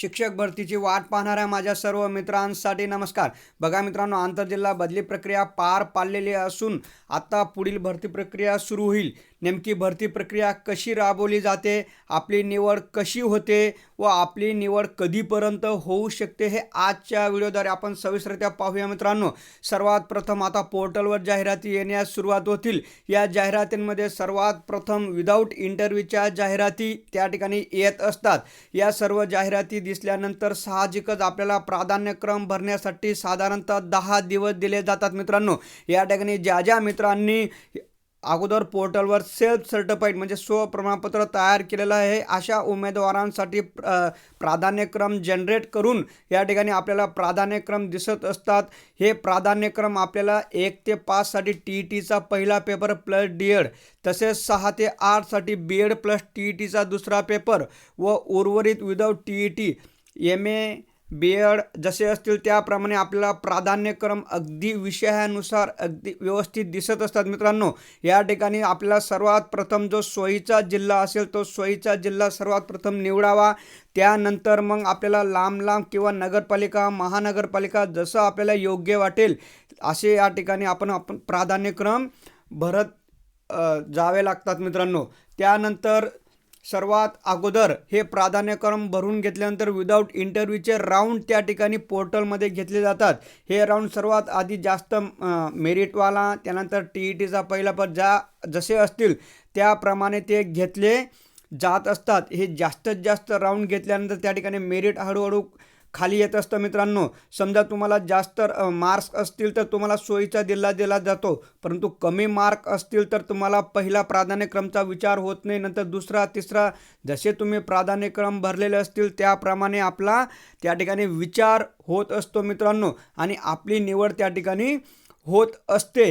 शिक्षक भरतीची वाट पाहणाऱ्या माझ्या सर्व मित्रांसाठी नमस्कार. बघा मित्रांनो आंतरजिल्हा बदली प्रक्रिया पार पाडलेली असून आता पुढील भरती प्रक्रिया सुरू होईल. नेमकी भरती प्रक्रिया कशी राबवली जाते आपली निवड कशी होते व आपली निवड कधीपर्यंत होऊ शकते हे आजच्या व्हिडिओद्वारे आपण सविस्तरत्या पाहूया. मित्रांनो सर्वात प्रथम आता पोर्टलवर जाहिराती येण्यास सुरुवात होतील. या जाहिरातींमध्ये सर्वात प्रथम विदाऊट इंटरव्ह्यूच्या जाहिराती त्या ठिकाणी येत असतात. या सर्व जाहिराती दिसल्यानंतर साहजिकच आपल्याला प्राधान्यक्रम भरण्यासाठी साधारणतः दहा दिवस दिले जातात मित्रांनो. या ठिकाणी ज्या ज्या मित्रांनी अगोदर पोर्टलवर सेल्फ सर्टिफाईड म्हणजे स्वप्रमाणपत्र तयार केलेलं आहे. अशा उमेदवारांसाठी प्र- प्राधान्यक्रम जनरेट करून या ठिकाणी आपल्याला प्राधान्यक्रम दिसत असतात. हे प्राधान्यक्रम आपल्याला एक ते पाचसाठी टी ई टीचा पहिला पेपर प्लस डी एड तसेच सहा ते आठसाठी B ed plus T E टीचा दुसरा पेपर व उर्वरित without T E T M A B ed जसे असतील त्याप्रमाणे आपल्याला प्राधान्यक्रम अगदी विषयानुसार अगदी व्यवस्थित दिसत असतात. मित्रांनो या ठिकाणी आपल्याला सर्वात प्रथम जो सोयीचा जिल्हा असेल तो सोयीचा जिल्हा सर्वात प्रथम निवडावा. त्यानंतर मग आपल्याला लांब लांब किंवा नगरपालिका महानगरपालिका जसं आपल्याला योग्य वाटेल असे या ठिकाणी आपण आपण प्राधान्यक्रम भरत जावे लागतात मित्रांनो. त्यानंतर सर्वात अगोदर हे प्राधान्यक्रम भरून घेतल्यानंतर विदाऊट इंटरव्ह्यूचे राऊंड त्या ठिकाणी पोर्टलमध्ये घेतले जातात. हे राऊंड सर्वात आधी जास्त मेरिटवाला त्यानंतर टी ई टीचा पहिला पद ज्या जसे असतील त्याप्रमाणे ते घेतले जात असतात. हे जास्तीत जास्त राऊंड घेतल्यानंतर त्या ठिकाणी मेरिट हळूहळू खाली येत असतं मित्रांनो. समजा तुम्हाला जास्त मार्क्स असतील तर तुम्हाला सोयीचा दिला दिला जातो. परंतु कमी मार्क असतील तर तुम्हाला पहिला प्राधान्यक्रमचा विचार होत नाही. नंतर दुसरा तिसरा जसे तुम्ही प्राधान्यक्रम भरलेले असतील त्याप्रमाणे आपला त्या ठिकाणी विचार होत असतो मित्रांनो. आणि आपली निवड त्या ठिकाणी होत असते.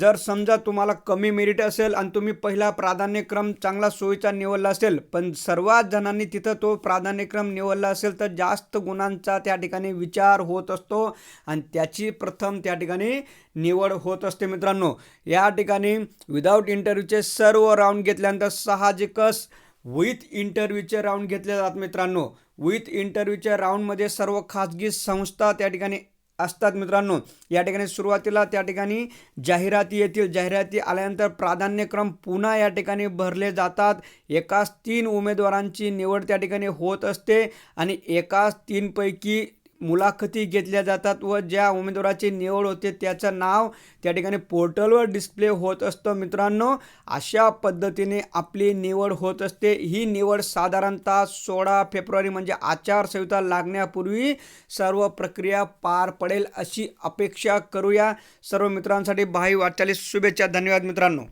जर समजा तुम्हाला कमी मेरिट असेल आणि तुम्ही पहिला प्राधान्यक्रम चांगला सोयीचा निवडला असेल पण सर्वात जणांनी तिथं तो प्राधान्यक्रम निवडला असेल तर जास्त गुणांचा त्या ठिकाणी विचार होत असतो आणि त्याची प्रथम त्या ठिकाणी निवड होत असते मित्रांनो. या ठिकाणी विदाऊट इंटरव्ह्यूचे सर्व राऊंड घेतल्यानंतर साहजिकच विथ इंटरव्ह्यूचे राऊंड घेतले जातात मित्रांनो. विथ इंटरव्ह्यूच्या राऊंडमध्ये सर्व खाजगी संस्था त्या ठिकाणी असतात मित्रांनो. या ठिकाणी सुरुवातीला त्या ठिकाणी जाहिराती येतील. जाहिराती आल्यानंतर प्राधान्यक्रम पुन्हा या ठिकाणी भरले जातात. एकाच तीन उमेदवारांची निवड त्या ठिकाणी होत असते आणि एकाच तीनपैकी मुलाखती घेतल्या जातात व ज्या उमेदवाराची निवड होते त्याचं नाव त्या ठिकाणी पोर्टलवर डिस्प्ले होत असतं. मित्रांनो अशा पद्धतीने आपली निवड होत असते. ही निवड साधारणतः सोळा फेब्रुवारी म्हणजे आचारसंहिता लागण्यापूर्वी सर्व प्रक्रिया पार पडेल अशी अपेक्षा करूया. सर्व मित्रांसाठी भाई वाटचालीस शुभेच्छा. धन्यवाद मित्रांनो.